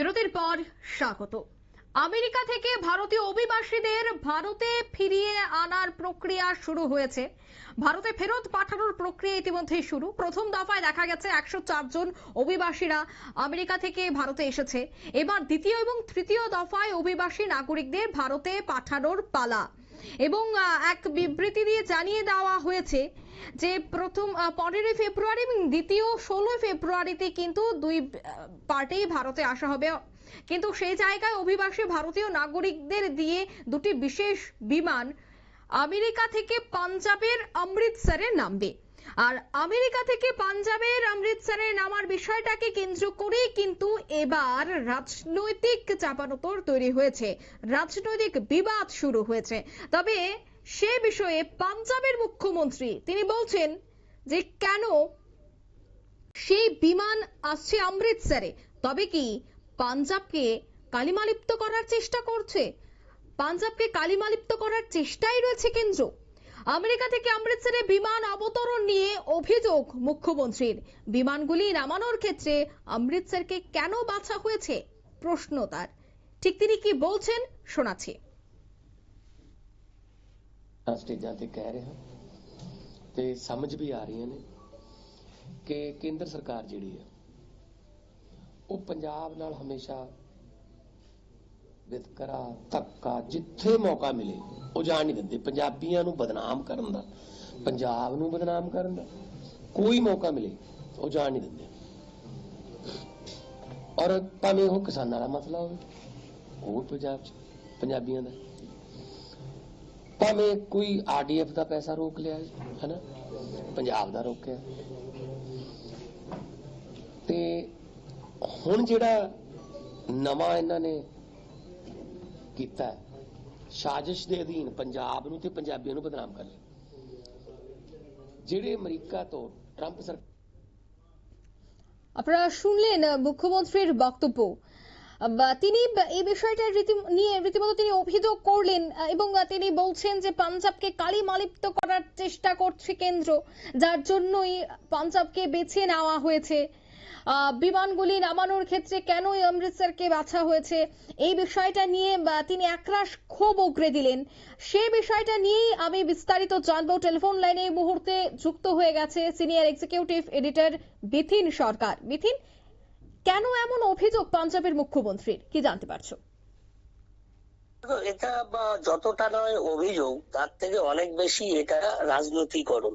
বিরতির পর স্বাগত। আমেরিকা থেকে ভারতীয় অভিবাসীদের ভারতে ফিরিয়ে আনার প্রক্রিয়া শুরু হয়েছে। ভারতে ফেরত পাঠানোর প্রক্রিয়া ইতিমধ্যেই শুরু। প্রথম দফায় দেখা গেছে একশো চারজন অভিবাসীরা আমেরিকা থেকে ভারতে এসেছে। এবার দ্বিতীয় এবং তৃতীয় দফায় অভিবাসী নাগরিকদের ভারতে পাঠানোর পালা। এবং এক বিবৃতি দিয়ে জানিয়ে দেওয়া হয়েছে যে প্রথম পনেরোই ফেব্রুয়ারি এবং দ্বিতীয় ষোলোই ফেব্রুয়ারিতে কিন্তু দুই পার্টেই ভারতে আসা হবে। কিন্তু সেই জায়গায় অভিবাসী ভারতীয় নাগরিকদের দিয়ে দুটি বিশেষ বিমান আমেরিকা থেকে পাঞ্জাবের অমৃতসরে নামবে। আর আমেরিকা থেকে পাঞ্জাবের অমৃতসরে নামার বিষয়টাকে কেন্দ্র করেই কিন্তু এবার রাজনৈতিক চাপানোতর তৈরি হয়েছে। রাজনৈতিক বিবাদ শুরু হয়েছে। তবে সে বিষয়ে পাঞ্জাবের মুখ্যমন্ত্রী, তিনি বলছেন যে কেন সেই বিমান আসছে অমৃতসরে? তবে কি পাঞ্জাবকে কালিমালিপ্ত করার চেষ্টা করছে? পাঞ্জাবকে কালিমালিপ্ত করার চেষ্টাই রয়েছে কেন্দ্র। আমেরিকা থেকে অমৃতসরে বিমান অবতরণ নিয়ে অভিযোগ মুখ্যমন্ত্রীর বিমানগুলি নামানোর ক্ষেত্রে অমৃতসরকে কেন বাছা হয়েছে প্রশ্ন তার ঠিক তিনি কি বলছেন শোনাচ্ছি ਸਟੇਜਾਂ ਤੇ ਕਹਿ ਰਿਹਾ ਤੇ ਸਮਝ ਵੀ ਆ ਰਹੀਆਂ ਨੇ ਕਿ ਕੇਂਦਰ ਸਰਕਾਰ ਜਿਹੜੀ ਹੈ ਉਹ ਪੰਜਾਬ ਨਾਲ ਹਮੇਸ਼ਾ ਵਿਤਕਰਾ ਧੱਕਾ, ਜਿੱਥੇ ਮੌਕਾ ਮਿਲੇ, ਉਹ ਜਾਣ ਨਹੀਂ ਦਿੰਦੇ। ਪੰਜਾਬੀਆਂ ਨੂੰ ਬਦਨਾਮ ਕਰਨ ਦਾ, ਪੰਜਾਬ ਨੂੰ ਬਦਨਾਮ ਕਰਨ ਦਾ, ਕੋਈ ਮੌਕਾ ਮਿਲੇ, ਉਹ ਜਾਣ ਨਹੀਂ ਦਿੰਦੇ। ਔਰ ਭਾਵੇਂ ਉਹ ਕਿਸਾਨਾਂ ਦਾ ਮਸਲਾ ਹੋਵੇ ਉਹ ਪੰਜਾਬ 'ਚ, ਪੰਜਾਬੀਆਂ ਦਾ। ਭਾਵੇਂ ਕੋਈ ਆਰਡੀਐਫ ਦਾ ਪੈਸਾ ਰੋਕ ਲਿਆ ਹੈਨਾ? ਪੰਜਾਬ ਦਾ ਰੋਕਿਆ ਤੇ ਹੁਣ ਜਿਹੜਾ ਨਵਾਂ ਇਹਨਾਂ ਨੇ ਕੀਤਾ ਹੈ, ਸਾਜ਼ਿਸ਼ ਦੇ ਅਧੀਨ ਪੰਜਾਬ ਨੂੰ ਤੇ ਪੰਜਾਬੀਆਂ ਨੂੰ ਬਦਨਾਮ ਕਰ ਲਿਆ ਜਿਹੜੇ ਅਮਰੀਕਾ ਤੋਂ ਟਰੰਪ ਸਰਕਾਰ আপনারা শুনলেন আহ, মুখ্যমন্ত্রীর বক্তব্য আহ, বা তিনি ব- এই বিষয়টা রীতি- নিয়ে রীতিমতো তিনি অভিযোগ করলেন আহ, এবং আহ, তিনি বলছেন যে পাঞ্জাবকে কালিমালিপ্ত করার চেষ্টা করছে কেন্দ্র যার জন্যই পাঞ্জাবকে বেছে নেওয়া হয়েছে আহ, বিমানগুলি নামানোর ক্ষেত্রে কেনই অমৃতসরকে বাছা হয়েছে? এই বিষয়টা নিয়ে তিনি একরাশ ক্ষোভ উগরে দিলেন। সে বিষয়টা নিয়েই আমি বিস্তারিত জানব। টেলিফোন লাইনে এই মুহূর্তে যুক্ত হয়ে গেছে senior executive editor Bithin Sarkar. Bithin, কেন এমন অভিযোগ পাঞ্জাবের মুখ্যমন্ত্রীর? কি জানতে পারছ? এটা বা, যতটা নয় অভিযোগ, তার থেকে অনেক বেশি এটা রাজনৈতিকরণ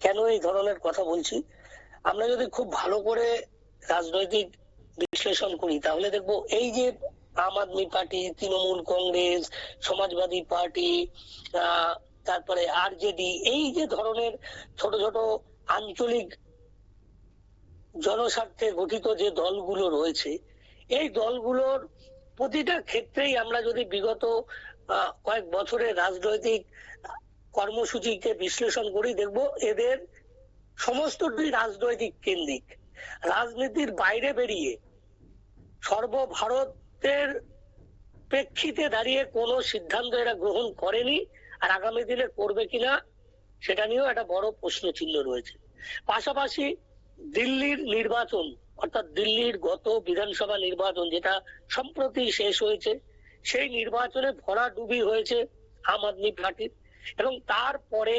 কেন এই ধরনের কথা বলছি? আমরা যদি খুব ভালো করে রাজনৈতিক বিশ্লেষণ করি, তাহলে দেখব এই যে Aam Aadmi party, Trinamool Congress, Samajwadi party তারপরে আরজেডি এই যে ধরনের ছোট ছোট আঞ্চলিক জনস্বার্থে গঠিত যে দলগুলো রয়েছে, এই দলগুলোর প্রতিটা ক্ষেত্রেই আমরা যদি বিগত কয়েক বছরের রাজনৈতিক কর্মসূচিকে বিশ্লেষণ করি, দেখব এদের সমস্তটাই রাজনৈতিক কেন্দ্রিক। রাজনীতির বাইরে বেরিয়ে সর্বভারতের প্রেক্ষিতে দাঁড়িয়ে কোনো সিদ্ধান্ত এরা গ্রহণ করেনি আর আগামী দিনে করবে কিনা সেটা নিয়েও একটা বড় প্রশ্ন চিহ্ন রয়েছে। পাশাপাশি দিল্লির নির্বাচন, অর্থাৎ দিল্লির গত বিধানসভা নির্বাচন যেটা সম্প্রতি শেষ হয়েছে, সেই নির্বাচনে ভরাডুবি হয়েছে আম আদমি পার্টির এবং তারপরে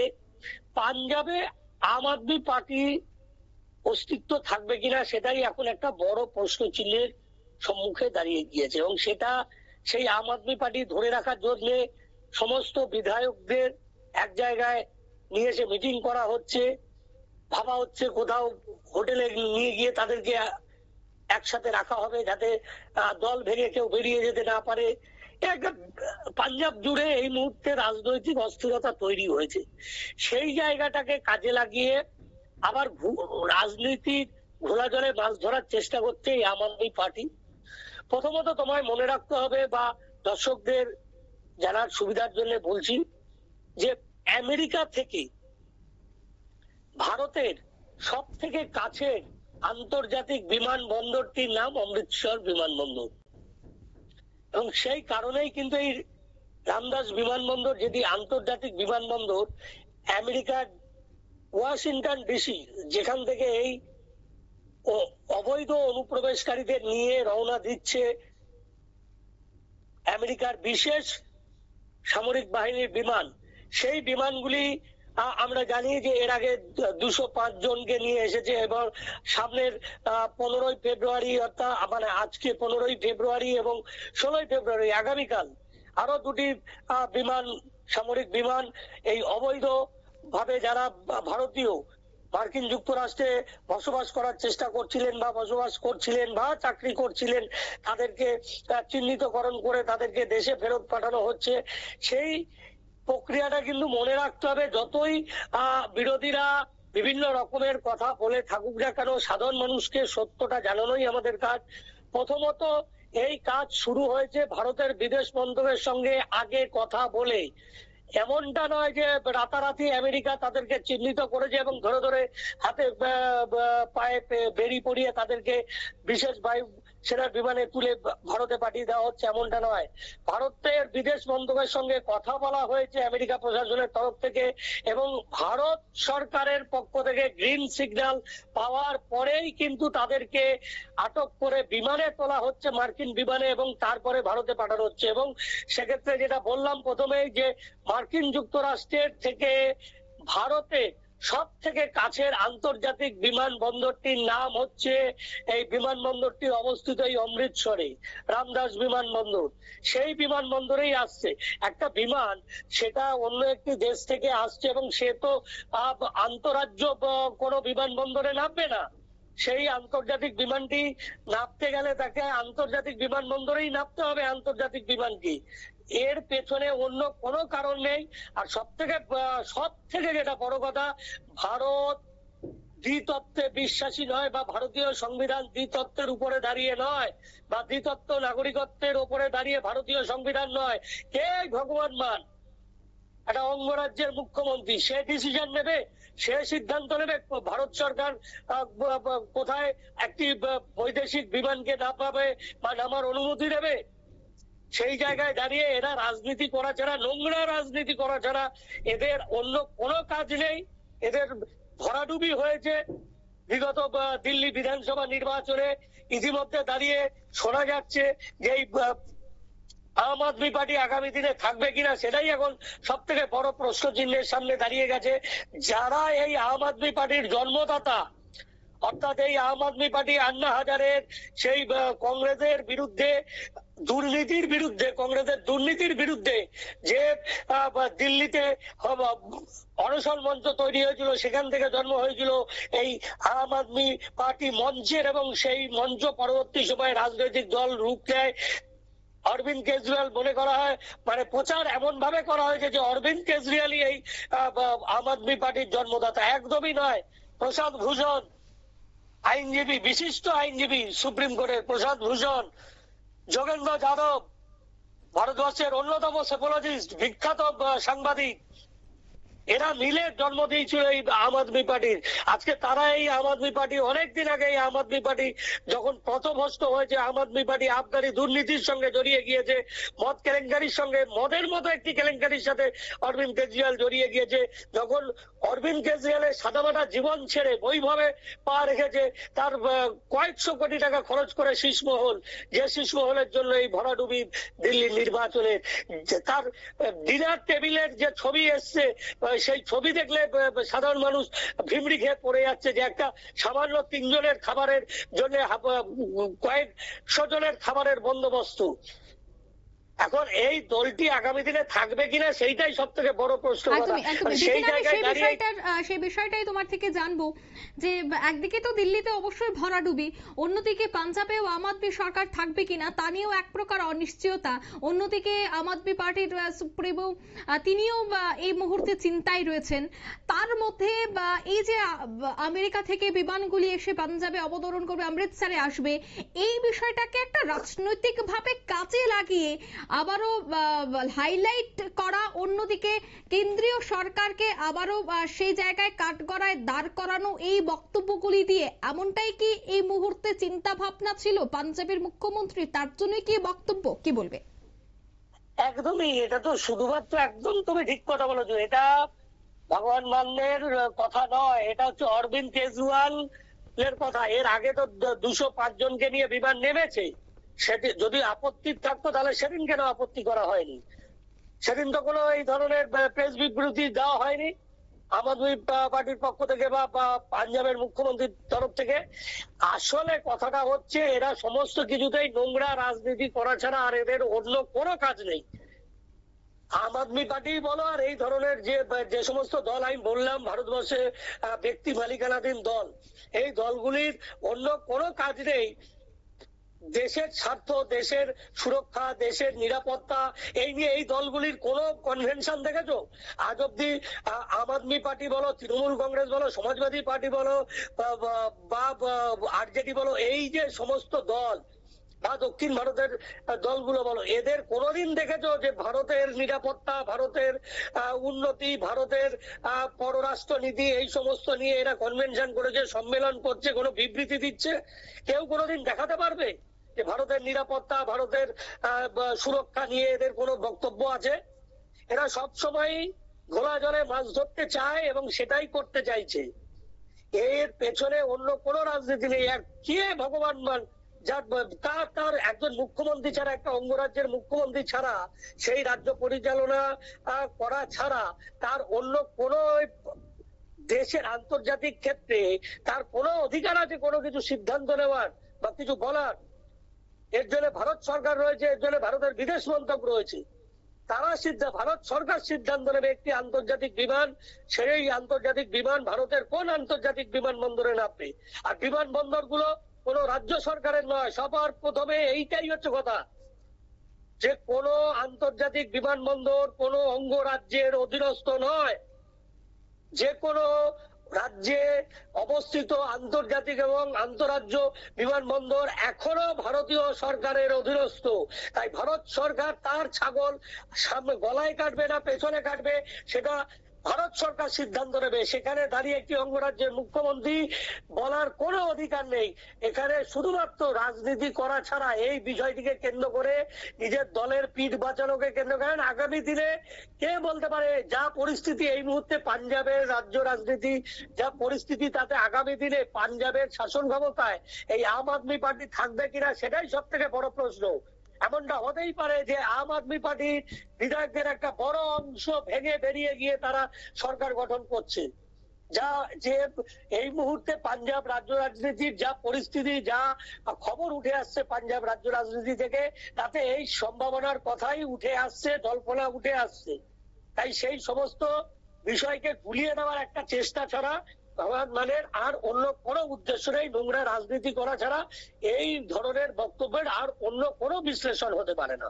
পাঞ্জাবে আম আদমি পার্টি অস্তিত্ব থাকবে কিনা সেটাই এখন একটা বড় প্রশ্ন চিহ্নের সম্মুখে দাঁড়িয়ে গিয়েছে এবং সেটা সেই আম আদমি পার্টি ধরে রাখার জন্য সমস্ত বিধায়কদের এক জায়গায় নিয়ে এসে মিটিং করা হচ্ছে। ভাবা হচ্ছে কোথাও হোটেলে নিয়ে গিয়ে তাদেরকে একসাথে রাখা হবে যাতে দল ভেঙে কেউ বেরিয়ে যেতে না পারে। পাঞ্জাব জুড়ে এই মুহূর্তে রাজনৈতিক অস্থিরতা তৈরি হয়েছে। সেই জায়গাটাকে কাজে লাগিয়ে আবার রাজনীতির ঘোলা জলে মাছ ধরার চেষ্টা করছে এই আম আদমি পার্টি। প্রথমত তোমায় মনে রাখতে হবে বা দর্শকদের জানার সুবিধার জন্য বলছি যে আমেরিকা থেকে ভারতের সব থেকে কাছের আন্তর্জাতিক বিমানবন্দরটির নাম অমৃতসর বিমানবন্দর। এবং সেই কারণেই কিন্তু এই রামদাস বিমানবন্দর, যেটি আন্তর্জাতিক বিমানবন্দর, আমেরিকার ওয়াশিংটন ডিসি, যেখান থেকে এই অবৈধ অনুপ্রবেশকারীদের নিয়ে রওনা দিচ্ছে আমেরিকার বিশেষ সামরিক বাহিনীর বিমান। সেই বিমানগুলি আমরা জানি যে এর আগে দুশো পাঁচ জনকে নিয়ে এসেছে এবং সামনের পনেরোই ফেব্রুয়ারি অর্থাৎ মানে আজকে পনেরোই ফেব্রুয়ারি এবং ষোলোই ফেব্রুয়ারি আগামীকাল আরও দুটি বিমান, সামরিক বিমান এই অবৈধ ভাবে যারা ভারতীয় মার্কিন যুক্তরাষ্ট্রে বসবাস করার চেষ্টা করছিলেন বা বসবাস করছিলেন বা চাকরি করছিলেন, তাদেরকে চিহ্নিতকরণ করে তাদেরকে দেশে ফেরত পাঠানো হচ্ছে। সেই প্রক্রিয়াটা কিন্তু মনে রাখতে হবে, যতই বিরোধীরা বিভিন্ন রকমের কথা বলে থাকুক না কেন, সাধারণ মানুষকে সত্যটা জানানোই আমাদের কাজ। প্রথমত, এই কাজ শুরু হয়েছে ভারতের বিদেশ মন্ত্রকের সঙ্গে আগে কথা বলে। এমনটা নয় যে রাতারাতি আমেরিকা তাদেরকে চিহ্নিত করেছে এবং ধরে ধরে হাতে পায়ে পে- বেরি পরিয়ে তাদেরকে বিশেষ বায়ু সেনার বিমানে তুলে ভারতে পাঠিয়ে দেওয়া হচ্ছে এমনটা নয়। ভারতের বিদেশ মন্ত্রকের সঙ্গে কথা বলা হয়েছে আমেরিকা প্রশাসনের তরফ থেকে এবং ভারত সরকারের পক্ষ থেকে গ্রিন সিগন্যাল পাওয়ার পরেই কিন্তু তাদেরকে আটক করে বিমানে তোলা হচ্ছে, মার্কিন বিমানে এবং তারপরে ভারতে পাঠানো হচ্ছে। এবং সেক্ষেত্রে যেটা বললাম প্রথমেই যে মার্কিন যুক্তরাষ্ট্রের থেকে ভারতে সব থেকে কাছের আন্তর্জাতিক বিমানবন্দরটির নাম হচ্ছে, এই বিমানবন্দরটি অবস্থিত এই অমৃতসরে, রামদাস বিমানবন্দর। সেই বিমানবন্দরেই আসছে। একটা বিমান, সেটা অন্য একটি দেশ থেকে আসছে এবং সে তো আন্তরাজ্য কোনো বিমানবন্দরে নামবে না। সেই আন্তর্জাতিক বিমানটি নামতে গেলে তাকে আন্তর্জাতিক বিমানবন্দরেই নামতে হবে আন্তর্জাতিক বিমানটি। এর পেছনে অন্য কোনো কারণ নেই। আর সব থেকে সব থেকে যেটা বড় কথা, ভারত দ্বিতত্ত্বে বিশ্বাসী নয় বা ভারতীয় সংবিধান দ্বিতত্ত্বের উপরে দাঁড়িয়ে নয় বা দ্বিতত্ত্ব নাগরিকত্বের উপরে দাঁড়িয়ে ভারতীয় সংবিধান নয়। কে ভগবান মান? একটা অঙ্গরাজ্যের মুখ্যমন্ত্রী, সে ডিসিশন নেবে, সে সিদ্ধান্ত নেবে, ভারত সরকার কোথায় একটি বৈদেশিক বিমানকে না পাবে বা নামার অনুমতি দেবে? সেই জায়গায় দাঁড়িয়ে এরা রাজনীতি করা ছাড়া, নোংরা রাজনীতি করা ছাড়া এদের অন্য কোনো কাজ নেই। এদের ভরাডুবি হয়েছে বিগত দিল্লি বিধানসভা নির্বাচনে। ইতিমধ্যে দাঁড়িয়ে শোনা যাচ্ছে যে আম আদমি পার্টি আগামী দিনে থাকবে কিনা সেটাই এখন সব থেকে বড় প্রশ্ন চিহ্নের সামনে দাঁড়িয়ে গেছে। যারা এই আম আদমি পার্টির জন্মদাতা অর্থাৎ এই আম আদমি পার্টি আন্না হাজারের সেই কংগ্রেসের বিরুদ্ধে, দুর্নীতির বিরুদ্ধে, কংগ্রেসের দুর্নীতির বিরুদ্ধে যে দিল্লিতে অনশন মঞ্চ তৈরি হয়েছিল, সেখান থেকে জন্ম হয়েছিল এই আম আদমি পার্টি মঞ্চের এবং সেই মঞ্চ পরবর্তী সময়ে রাজনৈতিক দল রূপ নেয়। অরবিন্দ কেজরিওয়াল মনে করা হয় মানে প্রচার এমন ভাবে করা হয়েছে যে অরবিন্দ কেজরিওয়ালই এই আম আদমি পার্টির জন্মদাতা। একদমই নয়। প্রসাদ ভূষণ আইনজীবী বিশিষ্ট আইনজীবী সুপ্রিম কোর্টের প্রসাদ ভূষণ যোগেন্দ্র যাদব ভারতবর্ষের অন্যতম সেপোলজিস্ট বিখ্যাত সাংবাদিক এরা মিলে জন্ম দিয়েছিল এই আম আদমি পার্টির। আজকে তারা এই আম আদমি পার্টি, অনেকদিন আগে এই আম আদমি পার্টি যখন পথভ্রষ্ট হয়েছে, আম আদমি পার্টি আবগারি দুর্নীতির সঙ্গে জড়িয়ে গিয়েছে, মদ কেলেঙ্কারির সঙ্গে, মদের মতো একটি কেলেঙ্কারির সাথে অরবিন্দ কেজরিওয়াল জড়িয়ে গিয়েছে, যখন অরবিন্দ কেজরিওয়ালের সাদামাটা জীবন ছেড়ে বৈভাবে পা রেখেছে, তার কয়েকশো কোটি টাকা খরচ করে শীষমহল যে শীষমহলের জন্য এই ভরাডুবি দিল্লির নির্বাচনে তার ডিনার টেবিলের যে ছবি এসছে সেই ছবি দেখলে সাধারণ মানুষ ভিমড়ি খেয়ে পড়ে যাচ্ছে যে একটা সামান্য তিনজনের খাবারের জন্য কয়েকশো জনের খাবারের বন্দোবস্ত। এখন এই দলটি আগামী দিনে থাকবে কিনা সেইটাই সব থেকে বড় প্রশ্ন সেই জায়গায় সেই বিষয়টাই তোমার থেকে জানব যে একদিকে তো দিল্লিতে অবশ্যই ভরাডুবি অন্যদিকে পাঞ্জাবেও আম আদমি সরকার থাকবে কিনা তা নিয়েও এক প্রকার অনিশ্চয়তা অন্যদিকে আম আদমি পার্টির সুপ্রিমো তিনিও এই মুহূর্তে চিন্তায় রয়েছেন। তার মধ্যে বা, এই যে আমেরিকা থেকে বিমানগুলি এসে পাঞ্জাবে অবতরণ করবে অমৃতসরে আসবে এই বিষয়টাকে একটা রাজনৈতিক ভাবে কাজে লাগিয়ে আবারও হাইলাইট করা অন্যদিকে কেন্দ্রীয় সরকারকে আবারও সেই জায়গায় কাঠগড়ায় দাঁড় করানো এই বক্তব্যগুলি দিয়ে এমনটাই কি এই মুহূর্তে চিন্তা ভাবনা ছিল পাঞ্জাবের মুখ্যমন্ত্রী? তার জন্যই কি বক্তব্য? কি বলবে? একদমই, এটা তো শুধুমাত্র একদম তুমি ঠিক কথা বলেছ। এটা ভগবান মান্যের কথা নয়, এটা হচ্ছে অরবিন্দ কেজরিওয়াল এর কথা। এর আগে তো দুশো পাঁচ জনকে নিয়ে বিমান নেমেছে। সেটি যদি আপত্তি থাকতো, তাহলে সেদিন কেন আপত্তি করা হয়নি? সেদিন তো কোনো এই ধরনের প্রেস বিবৃতি দেওয়া হয়নি। আম আদমি পার্টির পক্ষ থেকে বা পাঞ্জাবের মুখ্যমন্ত্রীর তরফ থেকে। আসলে কথাটা হচ্ছে, এরা সমস্ত কিছুতেই নোংরা রাজনীতি করা ছাড়া আর এদের অন্য কোনো কাজ নেই। আম আদমি পার্টি বলো আর এই ধরনের যে যে সমস্ত দল, আমি বললাম ভারতবর্ষে ব্যক্তি মালিকানাধীন দল, এই দলগুলির অন্য কোনো কাজ নেই। দেশের স্বার্থ, দেশের সুরক্ষা, দেশের নিরাপত্তা, এই নিয়ে এই দলগুলির কোন কনভেনশন দেখেছ? আজ অব্দি আম আদমি পার্টি বলো, তৃণমূল কংগ্রেস বলো, সমাজবাদী পার্টি বলো, বা- আরজেডি বলো, এই যে সমস্ত দল, বা দক্ষিণ ভারতের দলগুলো বলো, এদের কোনোদিন দেখেছ যে ভারতের নিরাপত্তা, ভারতের উন্নতি, ভারতের পররাষ্ট্র নীতি এই সমস্ত নিয়ে এরা কনভেনশন করেছে, সম্মেলন করছে, কোনো বিবৃতি দিচ্ছে? কেউ কোনোদিন দেখাতে পারবে? ভারতের নিরাপত্তা, ভারতের সুরক্ষা নিয়ে এদের কোনো বক্তব্য আছে? এরা সব সময় ঘোলা জলে মাছ ধরতে চায় এবং সেটাই করতে চাইছে। এর পেছনে অন্য কোনো রাজনীতি নেই। আর কে ভগবান তার তার একজন মুখ্যমন্ত্রী ছাড়া, একটা অঙ্গরাজ্যের মুখ্যমন্ত্রী ছাড়া, সেই রাজ্য পরিচালনা করা ছাড়া তার অন্য কোনো দেশের আন্তর্জাতিক ক্ষেত্রে তার কোনো অধিকার আছে কোনো কিছু সিদ্ধান্ত নেওয়ার বা কিছু বলার? এর জন্য ভারত সরকার রয়েছে, এর জন্য ভারতের বিদেশ মন্ত্রক রয়েছে। তারা সিদ্ধান্ত ভারত সরকার সিদ্ধান্ত নেবে একটি আন্তর্জাতিক বিমান, সেই আন্তর্জাতিক বিমান ভারতের কোন আন্তর্জাতিক বিমানবন্দরে নামবে। আর বিমানবন্দরগুলো কোন রাজ্য সরকারের নয়, সবার প্রথমে এইটাই হচ্ছে কথা। যে কোন আন্তর্জাতিক বিমানবন্দর কোন অঙ্গরাজ্যের অধীনস্থ নয়। যে কোনো রাজ্যে অবস্থিত আন্তর্জাতিক এবং আন্তরাজ্য বিমানবন্দর এখনও ভারতীয় সরকারের অধীনস্থ। তাই ভারত সরকার তার ছাগল গলায় কাটবে না, পেছনে কাটবে, সেটা ভারত সরকার সিদ্ধান্ত নেবে। সেখানে দাঁড়িয়ে একটি অঙ্গরাজ্যের মুখ্যমন্ত্রী বলার কোনো অধিকার নেই। এখানে শুধুমাত্র রাজনীতি করা ছাড়া এই বিষয়টিকে কেন্দ্র করে নিজের দলের পিঠ বাঁচানোকে কেন্দ্র করেন। আগামী দিনে কে বলতে পারে যা পরিস্থিতি এই মুহূর্তে পাঞ্জাবের রাজ্য রাজনীতি, যা পরিস্থিতি তাতে আগামী দিনে পাঞ্জাবের শাসন ক্ষমতায় এই আম আদমি পার্টি থাকবে কিনা সেটাই সব থেকে বড় প্রশ্ন। এমনটা হতেই পারে যে আম আদমি পার্টির বিধায়কদের একটা বড় অংশ ভেঙে বেরিয়ে গিয়ে তারা সরকার গঠন করছে। যা যে এই মুহূর্তে পাঞ্জাব রাজ্য রাজনীতির যা পরিস্থিতি, যা খবর উঠে আসছে পাঞ্জাব রাজ্য রাজনীতি থেকে, তাতে এই সম্ভাবনার কথাই উঠে আসছে, জল্পনা উঠে আসছে। তাই সেই সমস্ত বিষয়কে গুলিয়ে দেওয়ার একটা চেষ্টা ছাড়া আমার মানে আর অন্য কোনো উদ্দেশ্য নেই, নোংরা রাজনীতি করা ছাড়া এই ধরনের বক্তব্যের আর অন্য কোনো বিশ্লেষণ হতে পারে না।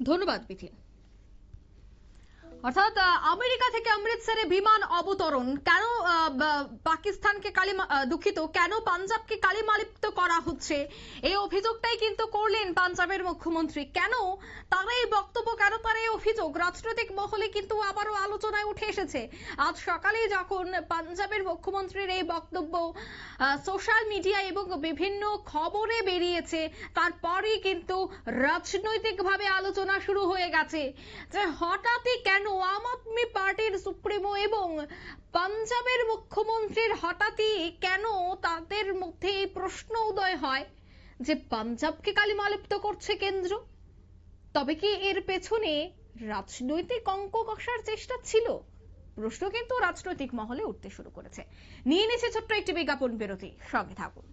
ধন্যবাদ বিথি অর্থাৎ আমেরিকা থেকে অমৃতসরে বিমান অবতরণ। কেন পাকিস্তানকে আহ, দুঃখিত কেন পাঞ্জাবকে কালিমালিপ্ত করা হচ্ছে? এই অভিযোগটাই কিন্তু করলেন পাঞ্জাবের মুখ্যমন্ত্রী। কেন তার এই বক্তব্য কেন তার এই অভিযোগ? রাজনৈতিক মহলে কিন্তু আবারও আলোচনায় উঠে এসেছে। আজ সকালে যখন পাঞ্জাবের মুখ্যমন্ত্রীর এই বক্তব্য সোশ্যাল মিডিয়া এবং বিভিন্ন খবরে বেরিয়েছে তারপরই কিন্তু রাজনৈতিকভাবে আলোচনা শুরু হয়ে গেছে যে হঠাৎই কেন আম আদমি পার্টির সুপ্রিমো এবং পাঞ্জাবের মুখ্যমন্ত্রীর হঠাৎই কেন তাদের মধ্যে এই প্রশ্ন উদয় হয় যে পাঞ্জাবকে কালিমালিপ্ত করছে কেন্দ্র? তবে কি এর পেছনে রাজনৈতিক অঙ্ক কষার চেষ্টা ছিল? প্রশ্ন কিন্তু রাজনৈতিক মহলে উঠতে শুরু করেছে। নিয়ে নিচ্ছে ছোট্ট একটি বিজ্ঞাপন বিরতি। সঙ্গে থাকুন।